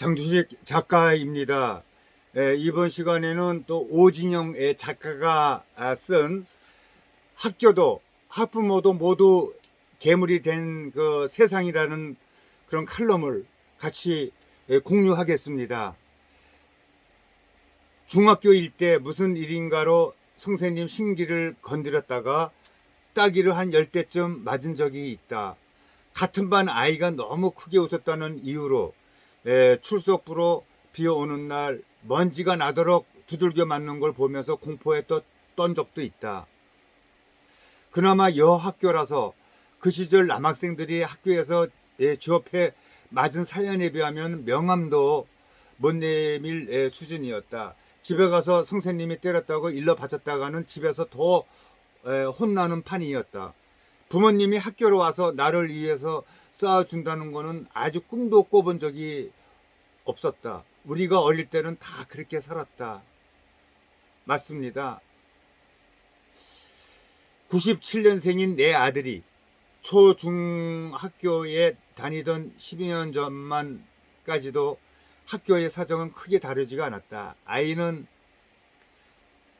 장주식 작가입니다. 에, 이번 시간에는 또 오진영의 작가가 아, 쓴 학교도 학부모도 모두 괴물이 된 그 세상이라는 그런 칼럼을 같이 에, 공유하겠습니다. 중학교일 때 무슨 일인가로 선생님 심기를 건드렸다가 따기를 한 열 대쯤 맞은 적이 있다. 같은 반 아이가 너무 크게 웃었다는 이유로 에, 출석부로 비 오는 날 먼지가 나도록 두들겨 맞는 걸 보면서 공포에 또 떤 적도 있다. 그나마 여학교라서 그 시절 남학생들이 학교에서 에, 주업해 맞은 사연에 비하면 명함도 못 내밀 에, 수준이었다. 집에 가서 선생님이 때렸다고 일러 바쳤다가는 집에서 더 에, 혼나는 판이었다. 부모님이 학교로 와서 나를 위해서 쌓아준다는 거는 아주 꿈도 꿔본 적이 없었다. 우리가 어릴 때는 다 그렇게 살았다. 맞습니다. 97년생인 내 아들이 초중학교에 다니던 12년 전만까지도 학교의 사정은 크게 다르지가 않았다. 아이는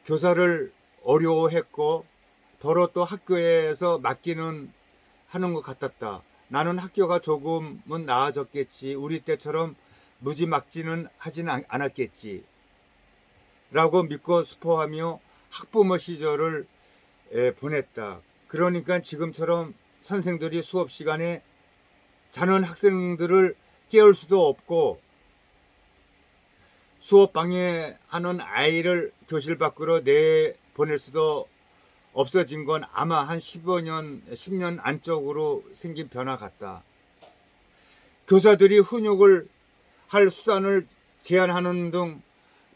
교사를 어려워했고 더러 또 학교에서 맡기는 하는 것 같았다. 나는 학교가 조금은 나아졌겠지. 우리 때처럼 무지막지는 않- 않았겠지. 라고 믿고 스포하며 학부모 시절을 에, 보냈다. 그러니까 지금처럼 선생들이 수업 시간에 자는 학생들을 깨울 수도 없고 수업 방해하는 아이를 교실 밖으로 내보낼 수도 없어진 건 아마 한 15년, 10년 안쪽으로 생긴 변화 같다. 교사들이 훈육을 할 수단을 제한하는 등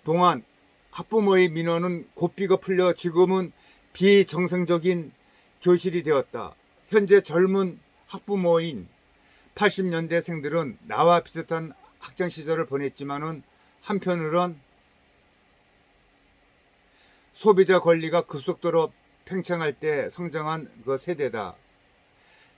동안 학부모의 민원은 고삐가 풀려 지금은 비정상적인 교실이 되었다. 현재 젊은 학부모인 80년대생들은 나와 비슷한 학창 시절을 보냈지만은 한편으론 소비자 권리가 급속도로 팽창할 때 성장한 그 세대다.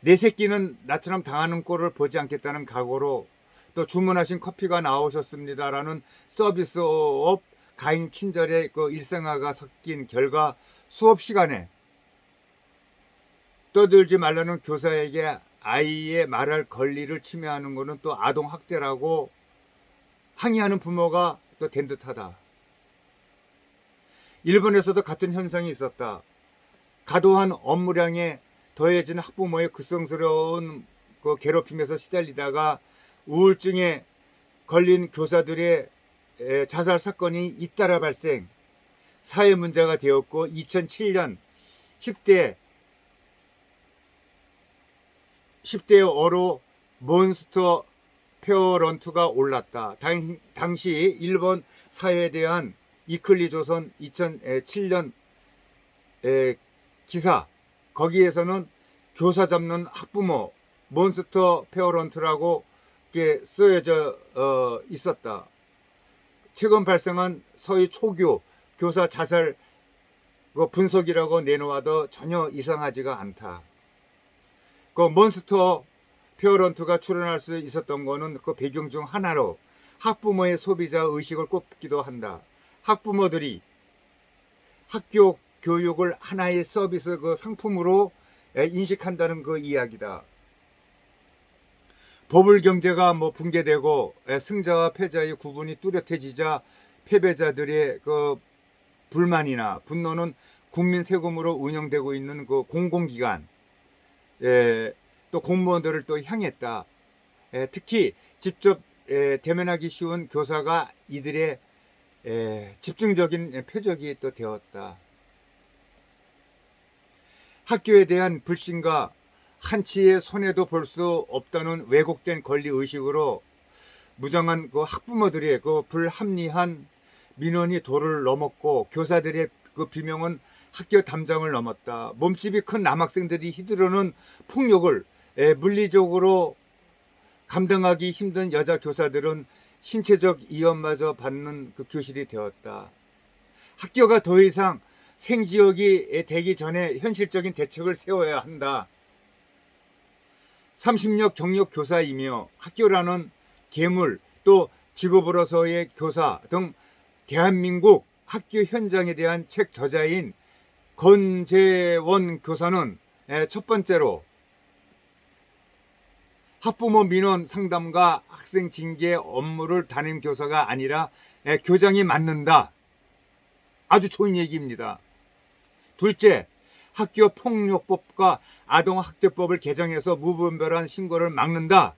내 새끼는 나처럼 당하는 꼴을 보지 않겠다는 각오로 또 주문하신 커피가 나오셨습니다라는 서비스업 가인 친절의 그 일상화가 섞인 결과 수업 시간에 떠들지 말라는 교사에게 아이의 말할 권리를 침해하는 것은 또 아동 학대라고 항의하는 부모가 또 된 듯하다. 일본에서도 같은 현상이 있었다. 과도한 업무량에 더해진 학부모의 급성스러운 그 괴롭힘에서 시달리다가 우울증에 걸린 교사들의 에, 자살 사건이 잇따라 발생, 사회 문제가 되었고 2007년 10대 10대 어로 몬스터 페어런트가 올랐다. 당, 당시 일본 사회에 대한 이클리 조선 2007년 에, 기사 거기에서는 교사 잡는 학부모 몬스터 페어런트라고 쓰여져 어, 있었다. 최근 발생한 서희 초교 교사 자살 그 분석이라고 내놓아도 전혀 이상하지가 않다. 그 몬스터 페어런트가 출연할 수 있었던 거는 그 배경 중 하나로 학부모의 소비자 의식을 꼽기도 한다. 학부모들이 학교 교육을 하나의 서비스 그 상품으로 에, 인식한다는 그 이야기다. 버블 경제가 뭐 붕괴되고 에, 승자와 패자의 구분이 뚜렷해지자 패배자들의 그 불만이나 분노는 국민 세금으로 운영되고 있는 그 공공기관, 에, 또 공무원들을 또 향했다. 에, 특히 직접 에, 대면하기 쉬운 교사가 이들의 에, 집중적인 표적이 또 되었다. 학교에 대한 불신과 한치의 손해도 볼 수 없다는 왜곡된 권리 의식으로 무장한 그 학부모들의 그 불합리한 민원이 도를 넘었고 교사들의 그 비명은 학교 담장을 넘었다. 몸집이 큰 남학생들이 휘두르는 폭력을 에, 물리적으로 감당하기 힘든 여자 교사들은 신체적 이연마저 받는 그 교실이 되었다. 학교가 더 이상 생지역이 되기 전에 현실적인 대책을 세워야 한다. 30년 경력 교사이며 학교라는 괴물 또 직업으로서의 교사 등 대한민국 학교 현장에 대한 책 저자인 건재원 교사는 에, 첫 번째로 학부모 민원 상담과 학생 징계 업무를 담임 교사가 아니라 에, 교장이 맡는다. 아주 좋은 얘기입니다. 둘째, 학교 폭력법과 아동학대법을 개정해서 무분별한 신고를 막는다.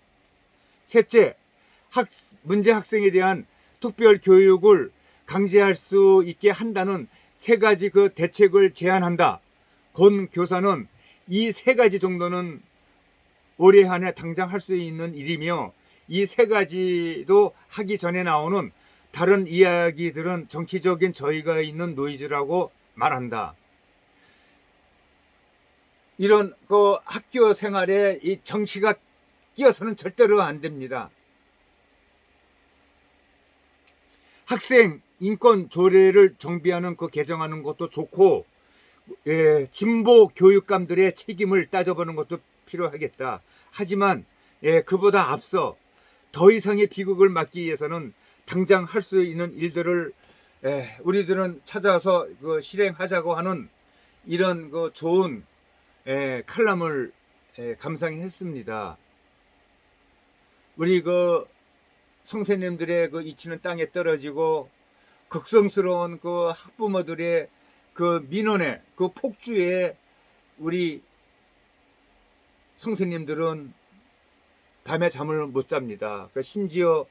셋째, 학, 문제 학생에 대한 특별 교육을 강제할 수 있게 한다는 세 가지 그 대책을 제안한다. 권 교사는 이 세 가지 정도는 올해 한해 당장 할 수 있는 일이며 이 세 가지도 하기 전에 나오는 다른 이야기들은 정치적인 저희가 있는 노이즈라고 말한다. 이런 그 학교 생활에 이 정치가 끼어서는 절대로 안 됩니다. 학생 인권 조례를 정비하는 그 개정하는 것도 좋고 예, 진보 교육감들의 책임을 따져보는 것도 필요하겠다. 하지만 예, 그보다 앞서 더 이상의 비극을 막기 위해서는 당장 할 수 있는 일들을 예, 우리들은 찾아서 그 실행하자고 하는 이런 그 좋은 예, 칼럼을 예, 감상했습니다. 우리 그 성세님들의 그 이치는 땅에 떨어지고 극성스러운 그 학부모들의 그 민원에 그 폭주에 우리 성세님들은 밤에 잠을 못 잡니다. 그 심지어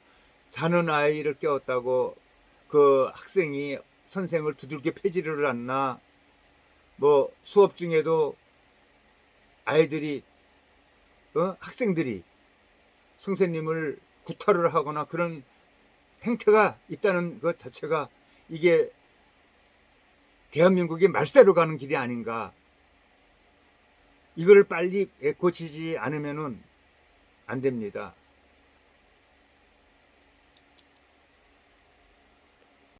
자는 아이를 깨웠다고 그 학생이 선생을 두들겨 패지를 않나 뭐 수업 중에도 아이들이 어? 학생들이 선생님을 구타를 하거나 그런 행태가 있다는 것 자체가 이게 대한민국이 말세로 가는 길이 아닌가. 이거를 빨리 고치지 않으면은 안 됩니다.